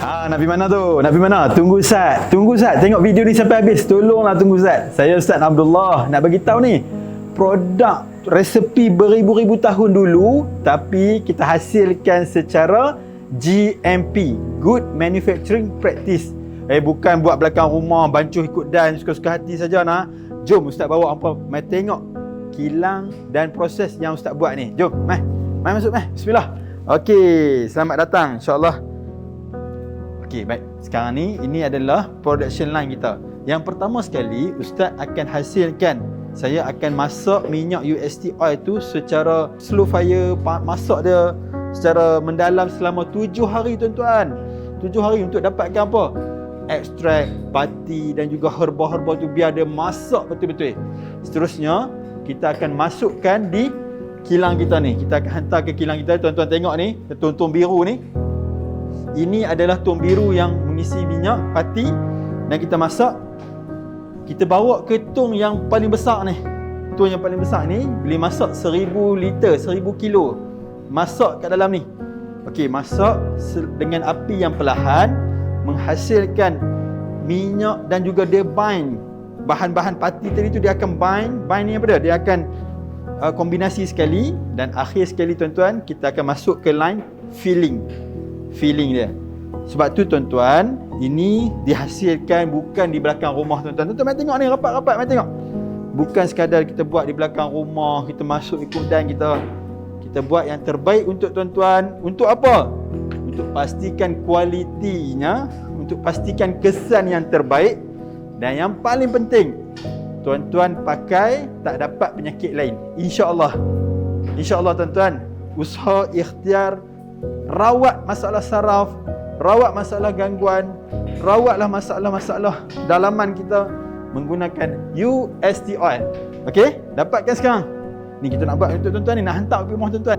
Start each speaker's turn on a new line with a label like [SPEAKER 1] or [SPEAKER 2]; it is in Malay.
[SPEAKER 1] Ha, nak pergi mana tu? Pergi mana? Tunggu Ustaz. Tunggu Ustaz. Tengok video ni sampai habis. Tolonglah tunggu Ustaz. Saya Ustaz Abdullah. Nak bagi tahu ni. Produk resepi beribu-ribu tahun dulu tapi kita hasilkan secara GMP, Good Manufacturing Practice. Eh bukan buat belakang rumah, bancuh ikut dan suka-suka hati saja nak. Jom Ustaz bawa hampa mai tengok kilang dan proses yang Ustaz buat ni. Jom, mai. Mai masuk mai. Bismillah. Okey, selamat datang insya-Allah. Okey, baik. Sekarang ni ini adalah production line kita. Yang pertama sekali, ustaz akan hasilkan saya akan masak minyak UST oil tu secara slow fire, masak dia secara mendalam selama tujuh hari tuan-tuan. Tujuh hari untuk dapatkan apa? Ekstrak, pati dan juga herba-herba tu biar dia masak betul-betul. Seterusnya, kita akan masukkan di kilang kita ni. Kita akan hantar ke kilang kita. Tuan-tuan tengok ni, tuan-tuan biru ni. Ini adalah tuang biru yang mengisi minyak pati dan kita masak. Kita bawa ke tong yang paling besar ni. Tong yang paling besar ni boleh masak 1000 liter, 1000 kilo. Masak kat dalam ni. Okey, masak dengan api yang perlahan menghasilkan minyak dan juga dia bind bahan-bahan pati tadi tu dia akan bind, bind ni apa dia? Dia akan uh, kombinasi sekali dan akhir sekali tuan-tuan kita akan masuk ke line filling feeling dia. Sebab tu tuan-tuan, ini dihasilkan bukan di belakang rumah tuan-tuan. Tuan-tuan tengok ni rapat-rapat mai tengok. Bukan sekadar kita buat di belakang rumah, kita masuk ikut dan kita kita buat yang terbaik untuk tuan-tuan. Untuk apa? Untuk pastikan kualitinya, untuk pastikan kesan yang terbaik dan yang paling penting tuan-tuan pakai tak dapat penyakit lain. Insya-Allah. Insya-Allah tuan-tuan, usaha ikhtiar rawat masalah saraf, rawat masalah gangguan, rawatlah masalah-masalah dalaman kita menggunakan UST oil. Okey? Dapatkan sekarang. Ni kita nak buat untuk tuan-tuan ni nak hantar ke rumah tuan-tuan.